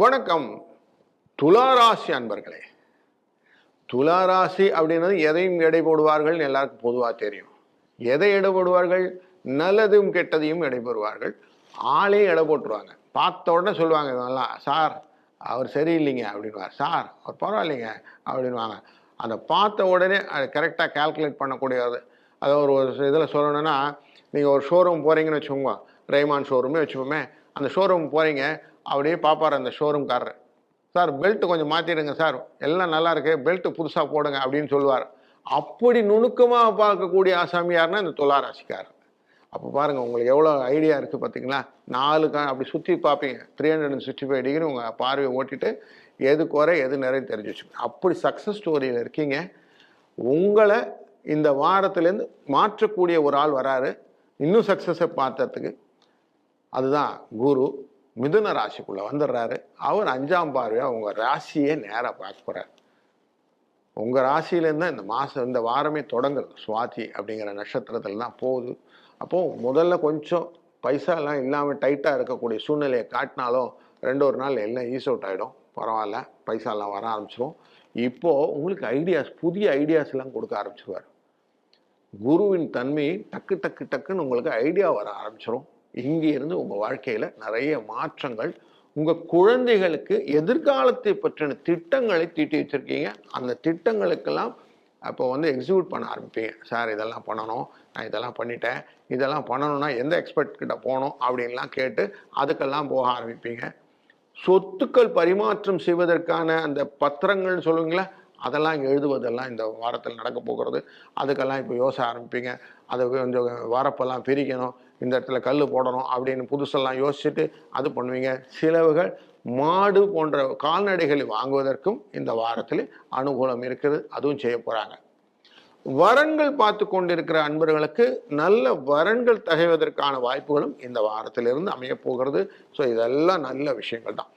வணக்கம். துளாராசி அன்பர்களே. துளாராசி அப்படின்றது எதையும் எடை போடுவார்கள் எல்லாருக்கும் பொதுவாக தெரியும். எதை எடை போடுவார்கள் நல்லதும் கெட்டதையும் எடை போடுவார்கள் ஆளே எடை போட்டுருவாங்க. பார்த்த உடனே சொல்லுவாங்க இதெல்லாம் சார் அவர் சரியில்லைங்க அப்படின்வார் சார் அவர் பரவாயில்லைங்க அப்படின்வாங்க அந்த பார்த்த உடனே அது கரெக்டாக கால்குலேட் பண்ணக்கூடியது அதை. ஒரு இதில் சொல்லணும்னா நீங்கள் ஒரு ஷோரூம் போகிறீங்கன்னு வச்சுக்கோங்க. ரேமான் ஷோரூமே வச்சுக்கோமே. அந்த ஷோரூம் போகிறீங்க அப்படியே பார்ப்பார் அந்த ஷோரூம்காரர் சார் பெல்ட் கொஞ்சம் மாற்றிடுங்க சார். எல்லாம் நல்லா இருக்கு. பெல்ட் புதுசாக போடுங்க அப்படின்னு சொல்லுவார். அப்படி நுணுக்கமாக பார்க்கக்கூடிய ஆசாமி யாருன்னா இந்த துளாராசிக்காரர். அப்போ பாருங்கள் உங்களுக்கு எவ்வளோ ஐடியா இருக்குது பார்த்தீங்களா நாலு கா அப்படி சுற்றி பார்ப்பீங்க. Three hundred and sixty five degree உங்கள் பார்வையை ஓட்டிட்டு எது குறை எது நிறைய தெரிஞ்சு வச்சுக்கோங்க அப்படி சக்ஸஸ் ஸ்டோரியில் இருக்கீங்க. உங்களை இந்த வாரத்துலேருந்து மாற்றக்கூடிய ஒரு ஆள் வராரு. இன்னும் சக்ஸஸை பார்த்ததுக்கு அதுதான் குரு. மிதுன ராசிக்குள்ளே வந்துடுறாரு அவர் அஞ்சாம் பார்வையாக உங்கள் ராசியே நேராக பார்க்க போகிறார் உங்கள் ராசியிலேருந்து தான் இந்த மாதம் இந்த வாரமே தொடங்குறது சுவாதி அப்படிங்கிற நட்சத்திரத்தில் தான் போகுது. அப்போது முதல்ல கொஞ்சம் பைசாலாம் இல்லாமல் டைட்டாக இருக்கக்கூடிய சூழ்நிலையை காட்டினாலும் ரெண்டு ஒரு நாள் எல்லாம் ஈஸ் அவுட் ஆகிடும் பரவாயில்ல. பைசாலாம் வர ஆரம்பிச்சிடும் இப்போது உங்களுக்கு ஐடியாஸ் புதிய ஐடியாஸ்லாம் கொடுக்க ஆரம்பிச்சிருவார். குருவின் தன்மை டக்கு டக்கு டக்குன்னு உங்களுக்கு ஐடியா வர ஆரம்பிச்சிடும் இருந்து உங்கள் வாழ்க்கையில் நிறைய மாற்றங்கள் உங்கள் குழந்தைகளுக்கு எதிர்காலத்தை பற்றின திட்டங்களை தீட்டி வச்சுருக்கீங்க. அந்த திட்டங்களுக்கெல்லாம் அப்போ வந்து எக்ஸிக்யூட் பண்ண ஆரம்பிப்பீங்க. சார் இதெல்லாம் பண்ணணும். நான் இதெல்லாம் பண்ணிட்டேன். இதெல்லாம் பண்ணணும்னா எந்த எக்ஸ்பர்ட் கிட்ட போகணும்? அப்படின்லாம் கேட்டு அதுக்கெல்லாம் போக ஆரம்பிப்பீங்க. சொத்துக்கள் பரிமாற்றம் செய்வதற்கான அந்த பத்திரங்கள்னு சொல்லுவீங்களா அதெல்லாம் எழுதுவதெல்லாம் இந்த வாரத்தில் நடக்க போகிறது. அதுக்கெல்லாம் இப்போ யோசிக்க ஆரம்பிப்பீங்க. அதை கொஞ்சம் வரப்பெல்லாம் பிரிக்கணும். இந்த இடத்துல கல் போடணும் அப்படின்னு புதுசெல்லாம் யோசிச்சுட்டு அது பண்ணுவீங்க. சிலவுகள் மாடு போன்ற கால்நடைகளை வாங்குவதற்கும் இந்த வாரத்தில் அனுகூலம் இருக்குது. அதுவும் செய்ய போகிறாங்க வரன்கள் பார்த்து கொண்டிருக்கிற அன்பர்களுக்கு நல்ல வரன்கள் தகைவதற்கான வாய்ப்புகளும் இந்த வாரத்திலிருந்து அமைய போகிறது. ஸோ இதெல்லாம் நல்ல விஷயங்கள் தான்.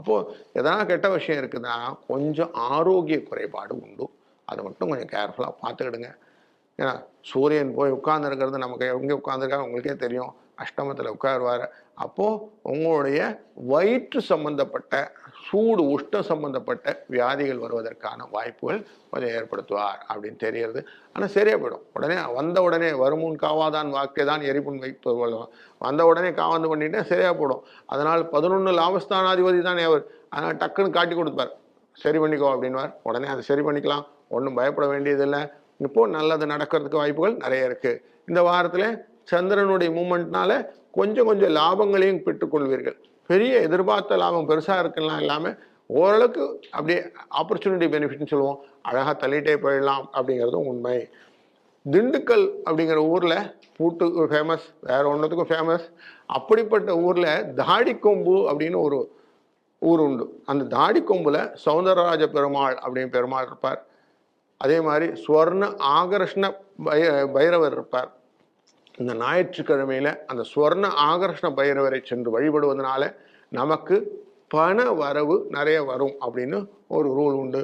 அப்போது எதனா கெட்ட விஷயம் இருக்குதுன்னா கொஞ்சம் ஆரோக்கிய குறைபாடு உண்டு. அதை மட்டும் கொஞ்சம் கேர்ஃபுல்லாக பார்த்துக்கிடுங்க. ஏன்னா சூரியன் போய் உட்கார்ந்துருக்கிறது நமக்கு எங்கே உட்காந்துருக்கா உங்களுக்கே தெரியும். அஷ்டமத்தில் உட்காருவார். அப்போது உங்களுடைய வயிற்று சம்பந்தப்பட்ட சூடு உஷ்ணம் சம்பந்தப்பட்ட வியாதிகள் வருவதற்கான வாய்ப்புகள் கொஞ்சம் ஏற்படுத்துவார் அப்படின்னு தெரியறது. ஆனால் சரியாக போயிடும். உடனே வந்த உடனே வருமுன் காவாதான் வாக்கே தான் எரிப்புண் வைப்பு வந்த உடனே காவாந்து பண்ணிட்டேன் சரியாக போயிடும். அதனால் பதினொன்று லாபஸ்தானாதிபதி தான் அவர். அதனால் டக்குன்னு காட்டி கொடுப்பார். சரி பண்ணிக்கோ அப்படின்வார் உடனே அதை சரி பண்ணிக்கலாம். ஒன்றும் பயப்பட வேண்டியதில்லை. இப்போது நல்லது நடக்கிறதுக்கு வாய்ப்புகள் நிறைய இருக்குது இந்த வாரத்தில் சந்திரனுடைய மூமெண்ட்னால கொஞ்சம் கொஞ்சம் லாபங்களையும் பெற்றுக்கொள்வீர்கள். பெரிய எதிர்பார்த்த லாபம் பெருசாக இருக்கலாம் இல்லாமல் ஓரளவுக்கு அப்படியே ஆப்பர்ச்சுனிட்டி பெனிஃபிட்னு சொல்லுவோம். அழகாக தள்ளிட்டே போயிடலாம் அப்படிங்கிறதும் உண்மை. திண்டுக்கல் அப்படிங்கிற ஊரில் பூட்டு ஃபேமஸ் வேற ஒன்றுத்துக்கும் ஃபேமஸ் அப்படிப்பட்ட ஊரில் தாடிக்கொம்பு அப்படின்னு ஒரு ஊர் உண்டு. அந்த தாடிக்கொம்பில் சௌந்தரராஜ பெருமாள் அப்படின்னு பெருமாள் இருப்பார். அதே மாதிரி ஸ்வர்ண ஆகர்ஷ்ண பை பைரவர் இருப்பார். இந்த ஞாயிற்றுக்கிழமையில அந்த ஸ்வர்ண ஆகர்ஷண பைரவரை சென்று வழிபடுவதனால நமக்கு பண வரவு நிறைய வரும் அப்படின்னு ஒரு ரூல் உண்டு.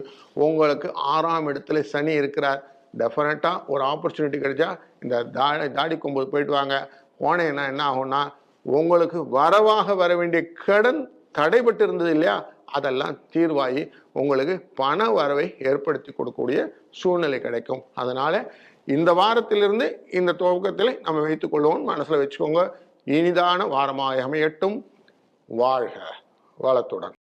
உங்களுக்கு ஆறாம் இடத்துல சனி இருக்கிறார். டெஃபினட்டாக ஒரு ஆப்பர்ச்சுனிட்டி கிடைச்சா இந்த தாடி தாடி கொம்பு போயிட்டு வாங்க. போனேன்னா என்ன ஆகும்னா உங்களுக்கு வரவாக வர வேண்டிய கடன் தடைபட்டு இருந்தது இல்லையா? அதெல்லாம் தீர்வாகி உங்களுக்கு பண வரவை ஏற்படுத்தி கொடுக்கக்கூடிய சூழ்நிலை கிடைக்கும். அதனால் இந்த வாரத்திலிருந்து இந்த துவக்கத்தில் நம்ம வைத்துக்கொள்வோம் மனசுல வச்சுக்கோங்க. இனிதான வாரமாக அமையட்டும். வாழ்க வளத்துடன்.